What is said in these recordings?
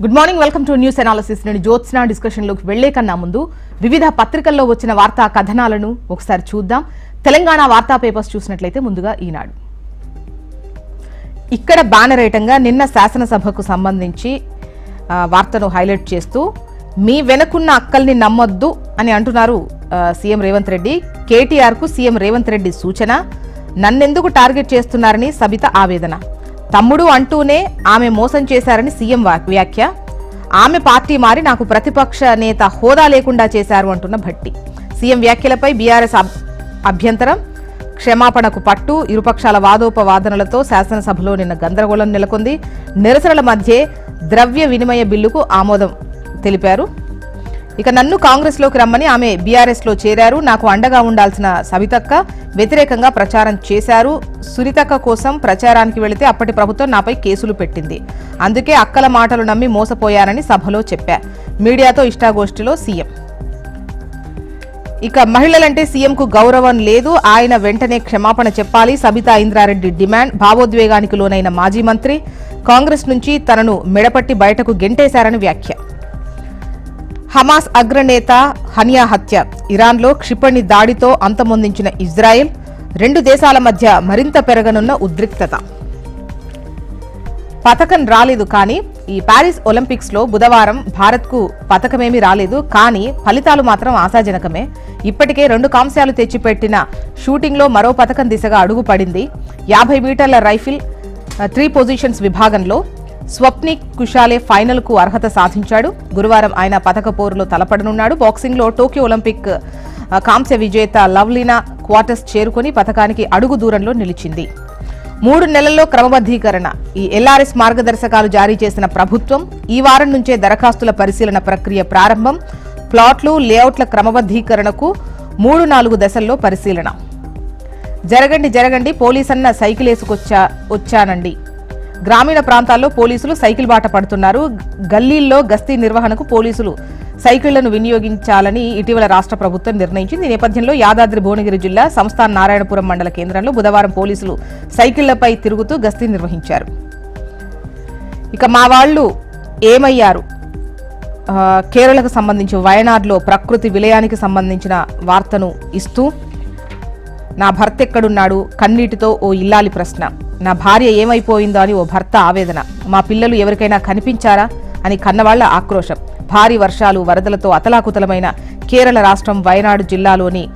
Good morning welcome to news analysis నేను జ్యోత్స్న డిస్కషన్లోకి వెళ్ళే కన్నా ముందు వివిధ పత్రికల్లో వచ్చిన వార్తా కథనాలను ఒకసారి చూద్దాం. తెలంగాణ వార్తా పేపర్స్ చూసినట్లయితే ముందుగా ఈనాడు. ఇక్కడ బ్యానర్ ఐటంగా నిన్న శాసనసభకు సంబంధించి వార్తను హైలైట్ చేస్తూ మీ వెనకున్న అక్కల్ని నమ్మొద్దు అని అంటున్నారు సీఎం రేవంత్ రెడ్డి. కేటీఆర్కు సీఎం రేవంత్ రెడ్డి సూచన నన్నెందుకు టార్గెట్ చేస్తున్నారని సబిత ఆవేదన. తమ్ముడు అంటూనే ఆమె మోసం చేశారని సీఎం వ్యాఖ్య. ఆమె పార్టీ మారి నాకు ప్రతిపక్ష నేత హోదా లేకుండా చేశారు అంటున్న భట్టి. సీఎం వ్యాఖ్యలపై బీఆర్ఎస్ అబ్- అభ్యంతరం. క్షమాపణకు పట్టు. ఇరుపక్షాల వాదోపవాదనలతో శాసనసభలో నిన్న గందరగోళం నెలకొంది. నిరసనల మధ్య ద్రవ్య వినిమయ బిల్లుకు ఆమోదం తెలిపారు. ఇక నన్ను కాంగ్రెస్లోకి రమ్మని ఆమె బీఆర్ఎస్లో చేరారు. నాకు అండగా ఉండాల్సిన సవితక్క వ్యతిరేకంగా ప్రచారం చేశారు. సురితక్క కోసం ప్రచారానికి వెళితే అప్పటి ప్రభుత్వం నాపై కేసులు పెట్టింది. అందుకే అక్కల మాటలు నమ్మి మోసపోయానని సభలో చెప్పా. మీడియాతో ఇష్టాగోష్ఠిలో సీఎం. ఇక మహిళలంటే సీఎంకు గౌరవం లేదు. ఆయన వెంటనే క్షమాపణ చెప్పాలి. సబితా ఇంద్రారెడ్డి డిమాండ్. భావోద్వేగానికి లోనైన మాజీ మంత్రి కాంగ్రెస్ నుంచి తనను మెడపట్టి బయటకు గెంటేశారని వ్యాఖ్య. హమాస్ అగ్రనేత హనియా హత్య. ఇరాన్లో క్షిపణి దాడితో అంతమొందించిన ఇజ్రాయెల్ రెండు దేశాల మధ్య మరింత పెరగనున్న ఉద్రిక్తత. పథకం రాలేదు కానీ ఈ ప్యారిస్ ఒలింపిక్స్లో బుధవారం భారత్కు పథకమేమీ రాలేదు కానీ ఫలితాలు మాత్రం ఆశాజనకమే. ఇప్పటికే రెండు కాంస్యాలు తెచ్చిపెట్టిన షూటింగ్లో మరో పథకం దిశగా అడుగు పడింది యాభై మీటర్ల రైఫిల్ త్రీ పొజిషన్స్ విభాగంలో స్వప్నిక్ కుషాలే ఫైనల్కు అర్హత సాధించాడు. గురువారం ఆయన పథక పోరులో తలపడనున్నాడు. బాక్సింగ్లో టోక్యో ఒలింపిక్ కాంస్య విజేత లవ్లీనా క్వార్టర్స్ చేరుకుని పథకానికి అడుగు దూరంలో నిలిచింది. మూడు నెలల్లో క్రమబద్ధీకరణ. ఈ ఎల్ఆర్ఎస్ మార్గదర్శకాలు జారీ చేసిన ప్రభుత్వం ఈ వారం నుంచే దరఖాస్తుల పరిశీలన ప్రక్రియ ప్రారంభం. ప్లాట్లు లేఅవుట్ల క్రమబద్ధీకరణకు మూడు నాలుగు దశల్లో పరిశీలన. జరగండి జరగండి పోలీసన్న సైకిల్ వేసుకొచ్చా వచ్చానండి. గ్రామీణ ప్రాంతాల్లో పోలీసులు సైకిల్ బాట పడుతున్నారు. గల్లీల్లో గస్తీ నిర్వహణకు పోలీసులు సైకిళ్ళను వినియోగించాలని ఇటీవల రాష్ట్ర ప్రభుత్వం నిర్ణయించింది. ఈ నేపథ్యంలో యాదాద్రి భువనగిరి జిల్లా సంస్థాన నారాయణపురం మండల కేంద్రంలో బుధవారం పోలీసులు సైకిళ్ళపై తిరుగుతూ గస్తీ నిర్వహించారు. ఇక మా వాళ్ళు ఏమయ్యారు? కేరళకు సంబంధించి వయనాడ్లో ప్రకృతి విలయానికి సంబంధించిన వార్తను ఇస్తూ నా భర్త ఎక్కడున్నాడు కన్నీటితో ఓ ఇల్లాలి ప్రశ్న. నా భార్య ఏమైపోయిందో అని ఓ భర్త ఆవేదన. మా పిల్లలు ఎవరికైనా కనిపించారా? అని కన్నవాళ్ళ ఆక్రోశం. భారీ వర్షాలు వరదలతో అతలాకుతలమైన కేరళ రాష్ట్రం వయనాడు జిల్లాలోని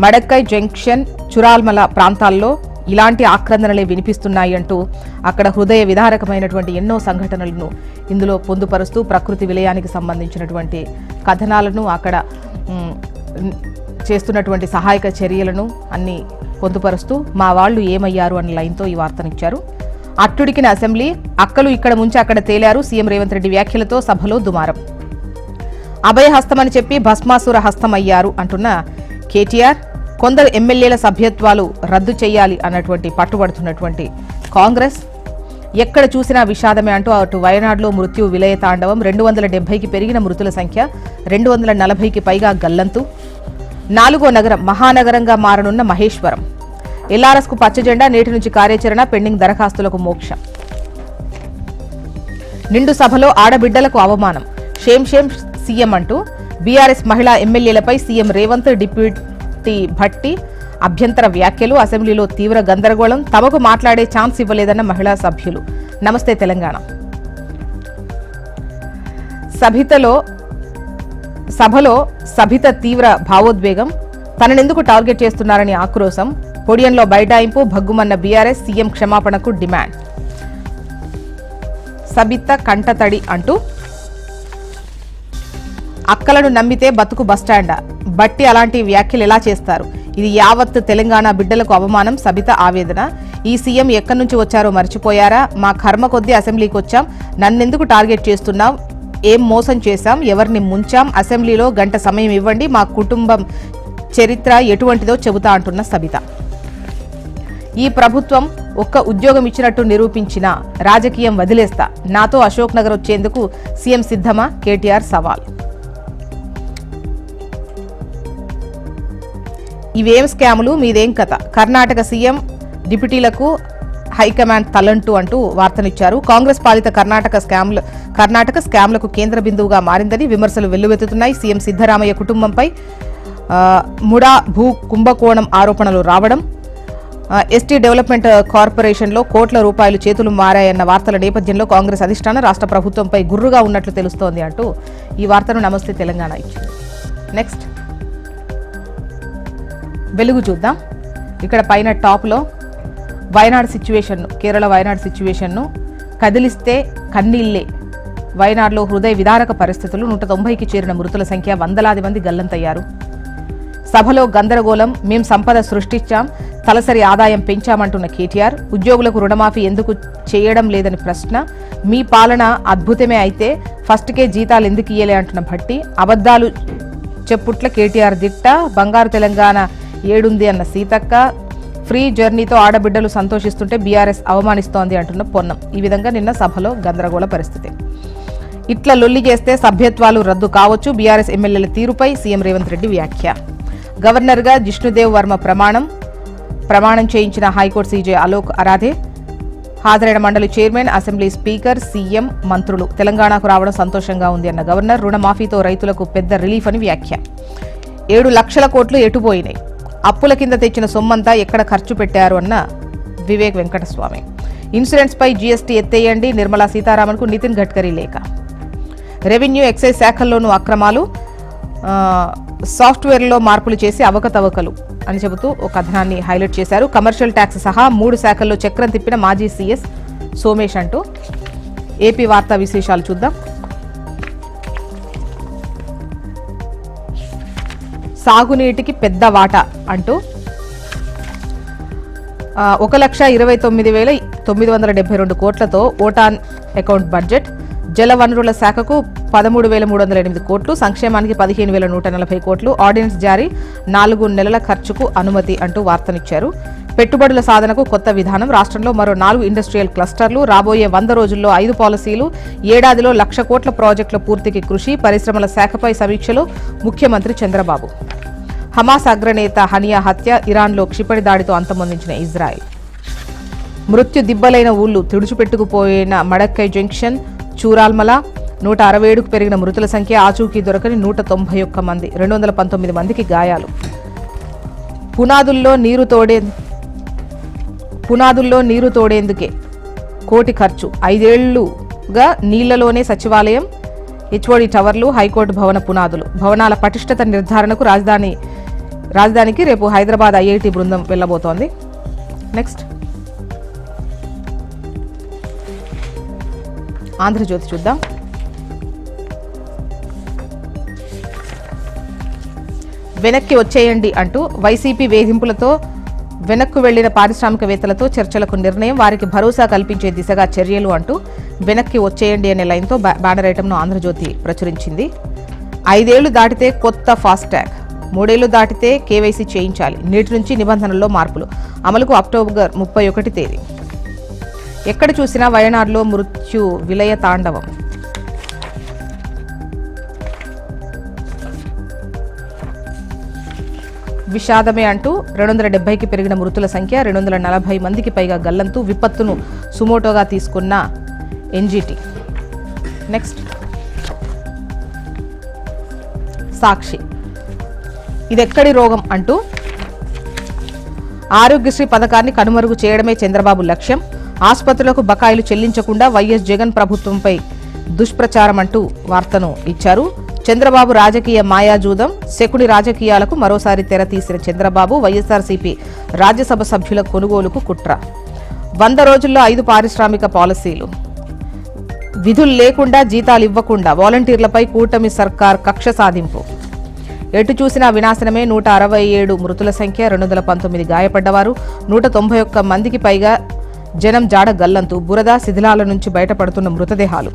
మడక్కై జంక్షన్ చురాల్మల ప్రాంతాల్లో ఇలాంటి ఆక్రందనలే వినిపిస్తున్నాయి అంటూ అక్కడ హృదయ విదారకమైనటువంటి ఎన్నో సంఘటనలను ఇందులో పొందుపరుస్తూ ప్రకృతి విలయానికి సంబంధించినటువంటి కథనాలను అక్కడ చేస్తున్నటువంటి సహాయక చర్యలను అన్ని పొందుపరుస్తూ మా వాళ్ళు ఏమయ్యారు అన్న లైన్తో ఈ వార్తనిచ్చారు. అట్టుడికిన అసెంబ్లీ అక్కలు ఇక్కడ ముంచి అక్కడ తేలారు సీఎం రేవంత్ రెడ్డి వ్యాఖ్యలతో సభలో దుమారం. అభయహస్తమని చెప్పి భస్మాసుర హస్తం అయ్యారు అంటున్న కేటీఆర్ కొందరు ఎమ్మెల్యేల సభ్యత్వాలు రద్దు చేయాలి అన్నటువంటి పట్టుబడుతున్నటువంటి కాంగ్రెస్. ఎక్కడ చూసినా విషాదమే అంటూ అటు వయనాడులో మృత్యు విలయ తాండవం రెండు వందల డెబ్బైకి పెరిగిన మృతుల సంఖ్య రెండు వందల నలభైకి పైగా గల్లంతు. నాలుగో నగరం మహానగరంగా మారనున్న మహేశ్వరం. ఎల్ఆర్ఎస్కు పచ్చజెండా నేటి నుంచి కార్యాచరణ పెండింగ్ దరఖాస్తులకు మోక్షం. నిండు సభలో ఆడబిడ్డలకు అవమానం. షేమ్ షేమ్ సీఎం అంటూ బీఆర్ఎస్ మహిళా ఎమ్మెల్యేలపై సీఎం రేవంత్ డిప్యూటీ భట్టి అభ్యంతర వ్యాఖ్యలు అసెంబ్లీలో తీవ్ర గందరగోళం తమకు మాట్లాడే ఛాన్స్ ఇవ్వలేదన్న మహిళా సభ్యులు. నమస్తే తెలంగాణ. సభితలో సభలో సభిత తీవ్ర భావోద్వేగం. తననెందుకు టార్గెట్ చేస్తున్నారని ఆక్రోశం. పొడియంలో బైఠాయింపు భగ్గుమన్న బీఆర్ఎస్ సీఎం క్షమాపణకు డిమాండ్. సబిత కంటతడి అంటూ అక్కలను నమ్మితే బతుకు బస్టాండా బట్టి అలాంటి వ్యాఖ్యలు ఎలా చేస్తారు? ఇది యావత్ తెలంగాణ బిడ్డలకు అవమానం సబిత ఆవేదన. ఈ సీఎం ఎక్కడి నుంచి వచ్చారో మర్చిపోయారా? మా కర్మ కొద్దీ అసెంబ్లీకి వచ్చాం. నన్నెందుకు టార్గెట్ చేస్తున్నాం? ఏం మోసం చేశాం ఎవరిని ముంచాం అసెంబ్లీలో గంట సమయం ఇవ్వండి మా కుటుంబం చరిత్ర ఎటువంటిదో చెబుతా అంటున్న సబిత. ఈ ప్రభుత్వం ఒక్క ఉద్యోగం ఇచ్చినట్టు నిరూపించిన రాజకీయం వదిలేస్తా. నాతో అశోక్ నగర్ వచ్చేందుకు సీఎం సిద్ధమా? కేటీఆర్ సవాల్. ఇవేం స్కాములు? మీదేం కథ? కర్ణాటక సీఎం డిప్యూటీలకు హైకమాండ్ తలంటు అంటూ వార్తనిచ్చారు. కాంగ్రెస్ పాలిత కర్ణాటక స్కామ్ల కర్ణాటక స్కామ్లకు కేంద్ర బిందువుగా మారిందని విమర్శలు వెల్లువెత్తుతున్నాయి. సీఎం సిద్దరామయ్య కుటుంబంపై ముడా భూ కుంభకోణం ఆరోపణలు రావడం ఎస్టీ డెవలప్మెంట్ కార్పొరేషన్లో కోట్ల రూపాయలు చేతులు మారాయన్న వార్తల నేపథ్యంలో కాంగ్రెస్ అధిష్టానం రాష్ట్ర ప్రభుత్వంపై గుర్రుగా ఉన్నట్లు తెలుస్తోంది అంటూ ఈ వార్తను నమస్తే తెలంగాణ ఇచ్చింది. నెక్స్ట్. వెలుగు చూద్దాం. ఇక్కడ పైన టాప్లో వయనాడ్ సిచ్యువేషన్ను కేరళ వయనాడ్ సిచ్యువేషన్ను కదిలిస్తే కన్నీళ్ళే వయనాడులో హృదయ విదారక పరిస్థితులు నూట తొంభైకి చేరిన మృతుల సంఖ్య వందలాది మంది గల్లంతయ్యారు. సభలో గందరగోళం మేం సంపద సృష్టించాం తలసరి ఆదాయం పెంచామంటున్న కేటీఆర్ ఉద్యోగులకు రుణమాఫీ ఎందుకు చేయడం లేదని ప్రశ్న మీ పాలన అద్భుతమే అయితే ఫస్ట్కే జీతాలు ఎందుకు ఇయ్యలే అంటున్న భట్టి అబద్ధాలు చెప్పుట్ల కేటీఆర్ దిట్ట బంగారు తెలంగాణ ఏడుంది అన్న సీతక్క ఫ్రీ జర్నీతో ఆడబిడ్డలు సంతోషిస్తుంటే బీఆర్ఎస్ అవమానిస్తోంది అంటున్న పొన్నం. ఈ విధంగా నిన్న సభలో గందరగోళ పరిస్థితి. ఇట్లా లొల్లి చేస్తే సభ్యత్వాలు రద్దు కావచ్చు బీఆర్ఎస్ ఎమ్మెల్యేల తీరుపై సీఎం రేవంత్ రెడ్డి వ్యాఖ్య. గవర్నర్గా జిష్ణుదేవ్ వర్మ ప్రమాణం ప్రమాణం చేయించిన హైకోర్టు సీజే అలోక్ అరాధే. హాజరైన మండలి చైర్మన్ అసెంబ్లీ స్పీకర్ సీఎం మంత్రులు. తెలంగాణకు రావడం సంతోషంగా ఉంది అన్న గవర్నర్ రుణమాఫీతో రైతులకు పెద్ద రిలీఫ్ అని వ్యాఖ్య. ఏడు లక్షల కోట్లు ఎటుపోయినాయి. అప్పుల కింద తెచ్చిన సొమ్మంతా ఎక్కడ ఖర్చు పెట్టారు అన్న వివేక్ వెంకటస్వామి. ఇన్సూరెన్స్ పై జీఎస్టీ ఎత్తేయండి నిర్మలా సీతారామన్కు నితిన్ గడ్కరీ లేఖ. రెవెన్యూ ఎక్సైజ్ శాఖల్లోనూ అక్రమాలు సాఫ్ట్వేర్లో మార్పులు చేసి అవకతవకలు అని చెబుతూ ఒక కథనాన్ని హైలైట్ చేశారు. కమర్షియల్ ట్యాక్స్ సహా మూడు శాఖల్లో చక్రం తిప్పిన మాజీ సీఎస్ సోమేష్ అంటూ ఏపీ వార్తా విశేషాలు చూద్దాం. సాగునీటికి పెద్ద వాటా అంటూ ఒక లక్ష ఇరవై తొమ్మిది వేల తొమ్మిది వందల డెబ్బై రెండు కోట్లతో ఓటాన్ అకౌంట్ బడ్జెట్ జల వనరుల శాఖకు పదమూడు వేల మూడు వందల ఎనిమిది కోట్లు సంక్షేమానికి పదిహేను వేల నూట నలభై కోట్లు ఆర్డినెన్స్ జారీ నాలుగు నెలల ఖర్చుకు అనుమతి అంటూ వార్తనిచ్చారు. పెట్టుబడుల సాధనకు కొత్త విధానం రాష్ట్రంలో మరో నాలుగు ఇండస్ట్రియల్ క్లస్టర్లు రాబోయే వంద రోజుల్లో ఐదు పాలసీలు ఏడాదిలో లక్ష కోట్ల ప్రాజెక్టుల పూర్తికి కృషి పరిశ్రమల శాఖపై సమీక్షలో ముఖ్యమంత్రి చంద్రబాబు. హమాస్ అగ్రనేత హనియా హత్య ఇరాన్లో క్షిపణి దాడితో అంతమొందించిన ఇజ్రాయెల్. మృత్యు దిబ్బలైన ఊళ్ళు తుడిచిపెట్టుకుపోయిన మడక్కై జంక్షన్ చూరాల్మల నూట అరవై ఏడుకు పెరిగిన మృతుల సంఖ్య ఆచూకీ దొరకని నూట తొంభై ఒక్క మంది రెండు వందల పంతొమ్మిది మందికి గాయాలు. పునాదుల్లో నీరు తోడే పునాదుల్లో నీరు తోడేందుకే కోటి ఖర్చు. ఐదేళ్ళుగా నీళ్ళలోనే సచివాలయం హెచ్ఓడి టవర్లు హైకోర్టు భవన పునాదులు. భవనాల పటిష్టత నిర్ధారణకు రాజధాని రాజధానికి రేపు హైదరాబాద్ ఐఐటి బృందం వెళ్ళబోతోంది. నెక్స్ట్. ఆంధ్రజ్యోతి చూద్దాం. వెనక్కి వచ్చేయండి అంటూ వైసీపీ వేధింపులతో వెనక్కు వెళ్ళిన పారిశ్రామికవేత్తలతో చర్చలకు నిర్ణయం వారికి భరోసా కల్పించే దిశగా చర్యలు అంటూ వెనక్కి వచ్చేయండి అనే లైన్తో బ్యా- బ్యానర్ ఐటమ్ను ఆంధ్రజ్యోతి ప్రచురించింది. ఐదేళ్ళు దాటితే కొత్త ఫాస్టాగ్. మూడేళ్ళు దాటితే కేవైసీ చేయించాలి. నేటి నుంచి నిబంధనల్లో మార్పులు. అమలుకు అక్టోబర్ ముప్పై ఒకటి తేదీ. ఎక్కడ చూసినా వయనాడులో మృత్యు విలయ తాండవం. విషాదమే అంటూ రెండు వందల డెబ్బైకి పెరిగిన మృతుల సంఖ్య రెండు వందల నలభై మందికి పైగా గల్లంతు విపత్తును సుమోటోగా తీసుకున్న ఎన్జీటీ. నెక్స్ట్. సాక్షి. ఇదెక్కడి రోగం అంటూ ఆరోగ్యశ్రీ పథకాన్ని కనుమరుగు చేయడమే చంద్రబాబు లక్ష్యం. ఆసుపత్రులకు బకాయిలు చెల్లించకుండా వైఎస్ జగన్ ప్రభుత్వంపై దుష్ప్రచారం అంటూ వార్తను ఇచ్చారు. చంద్రబాబు రాజకీయ మాయాజూదం. శకుని రాజకీయాలకు మరోసారి తెర తీసిన చంద్రబాబు వైఎస్ఆర్సీపీ రాజ్యసభ సభ్యుల కొనుగోలుకు కుట్ర. వంద రోజుల్లో ఐదు పారిశ్రామిక పాలసీలు. విధులు లేకుండా జీతాలు ఇవ్వకుండా వాలంటీర్లపై కూటమి సర్కార్ కక్ష సాధింపు. ఎటు చూసినా వినాశనమే. నూట అరవై ఏడు మృతుల సంఖ్య రెండు వందల పంతొమ్మిది గాయపడ్డవారు. నూట తొంభై ఒక్క మందికి పైగా జనం జాడ గల్లంతు. బురద శిథిలాల నుంచి బయటపడుతున్న మృతదేహాలు.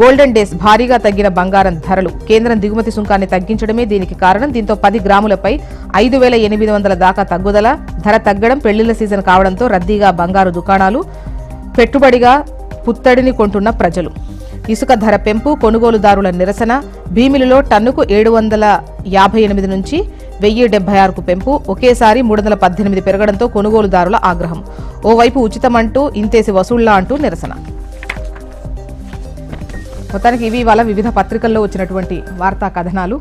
గోల్డెన్ డేస్ భారీగా తగ్గిన బంగారం ధరలు. కేంద్రం దిగుమతి సుంకాన్ని తగ్గించడమే దీనికి కారణం. దీంతో పది గ్రాములపై ఐదు వేల ఎనిమిది వందల దాకా తగ్గుదల. ధర తగ్గడం పెళ్ళిళ్ళ సీజన్ కావడంతో రద్దీగా బంగారు దుకాణాలు. పెట్టుబడిగా పుత్తడిని కొంటున్న ప్రజలు. ఇసుక ధర పెంపు కొనుగోలుదారుల నిరసన భీమిలిలో టన్నుకు ఏడు వందల యాభై ఎనిమిది నుంచి వెయ్యి డెబ్బై ఆరుకు పెంపు ఒకేసారి మూడు వందల పద్దెనిమిది పెరగడంతో కొనుగోలుదారుల ఆగ్రహం. ఓవైపు ఉచితమంటూ ఇంతేసి వసూళ్ళా అంటూ నిరసన. మొత్తానికి ఇవి ఇవాళ వివిధ పత్రికల్లో వచ్చినటువంటి వార్తా కథనాలు.